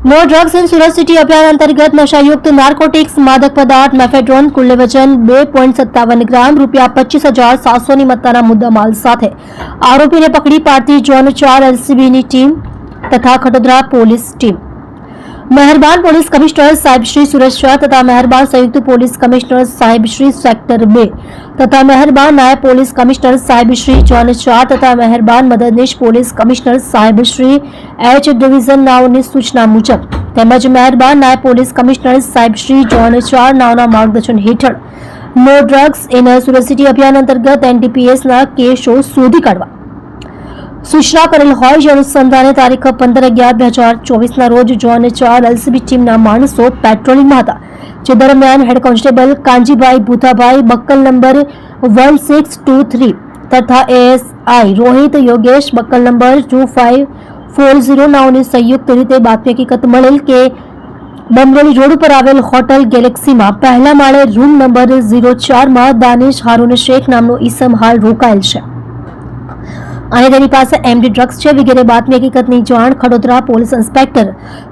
No drugs in Surat city અભિયાન અંતર્ગત નશાયુક્ત narcotics માદક પદાર્થ મેફેડ્રોન કુલ્લે વજન બે પોઈન્ટ સત્તાવન ગ્રામ રૂપિયા પચીસ હજાર સાતસોની મત્તાના મુદ્દામાલ સાથે આરોપીને પકડી પાડતી ઝોન ચાર એલસીબીની ટીમ તથા ખટોદરા પોલીસ ટીમ મહેરબાન પોલીસ કમિશનર સાહેબ શ્રી સુરત તથા મહેરબાન સંયુક્ત પોલીસ કમિશનર સાહેબ શ્રી સેક્ટર બે તથા મહેરબાન નાયબ પોલીસ કમિશનર સાહેબ શ્રી ઝોન શાહ તથા મહેરબાન મદદનીશ પોલીસ કમિશનર સાહેબ શ્રી એચ ડિવિઝન નાઓની સૂચના મુજબ તેમજ મહેરબાન નાયબ પોલીસ કમિશનર સાહેબ શ્રી ઝોન શાહ નાઓના માર્ગદર્શન હેઠળ no drugs in Surat city અભિયાન અંતર્ગત એનડીપીએસના કેસો શોધી કાઢવા સૂચના કરેલ હોય જે અનુસંધાને તારીખ પંદર અગિયાર બે હજાર ચોવીસના રોજ જોન ચાર એલસીબી ટીમના માણસો પેટ્રોલિંગમાં હતા. જે દરમિયાન head constable Kanjibhai Bhuthabhai બક્કલ number one six two three તથા ASI Rohit Yogesh, બક્કલ number two five four zero નાઓની સંયુક્ત રીતે બાતમી હકીકત મળેલ કે ડમરોલી રોડ ઉપર આવેલ હોટલ ગેલેક્સીમાં પહેલા માળે રૂમ નંબર ઝીરો ચારમાં દાનિશ હારૂન શેખ નામનો ઈસમ હાલ રોકાયેલ છે. અને તેની પાસે એમડી ડ્રગ્સ છે. વગેરે બાતમી હકીકતની જાણ Khadodara police inspector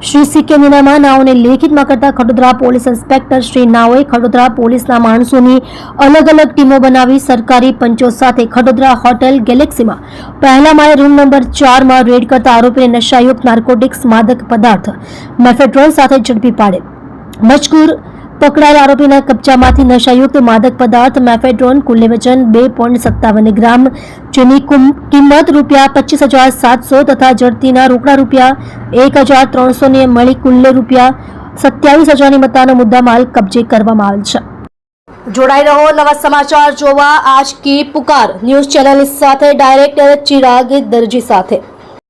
Shri C મીનામા નાઓને લેખિતમાં કરતા ખડોદરા પોલીસ ઇન્સ્પેક્ટર શ્રી નાઓએ ખડોદરા પોલીસના માણસોની અલગ અલગ ટીમો બનાવી સરકારી પંચો સાથે ખડોદરા હોટેલ ગેલેક્સીમાં પહેલા માળે રૂમ નંબર ચારમાં રેડ કરતા આરોપીને નશાયુક્ત નાર્કોટિક્સ માદક પદાર્થ મેફેડ્રોન સાથે ઝડપી પાડે. મજકૂર પકડાયેલ આરોપીના કબજામાંથી નશાયુક્ત માદક પદાર્થ મેફેડ્રોન કુલ્લે વજન બે પોઈન્ટ સત્તાવન ગ્રામ, જેની કુમ- કિંમત રૂપિયા પચીસ હજાર સાતસો તથા જડતીના રોકડા રૂપિયા એક હજાર ત્રણસોને મળી કુલ્લે રૂપિયા સત્યાવીસ હજારની મત્તાનો મુદ્દામાલ કબજે કરવામાં આવેલ છે. જોડાઈ રહો નવા સમાચાર જોવા. આજ કી પુકાર ન્યૂઝ ચેનલ સાથે ડાયરેક્ટર ચિરાગ દરજી સાથે.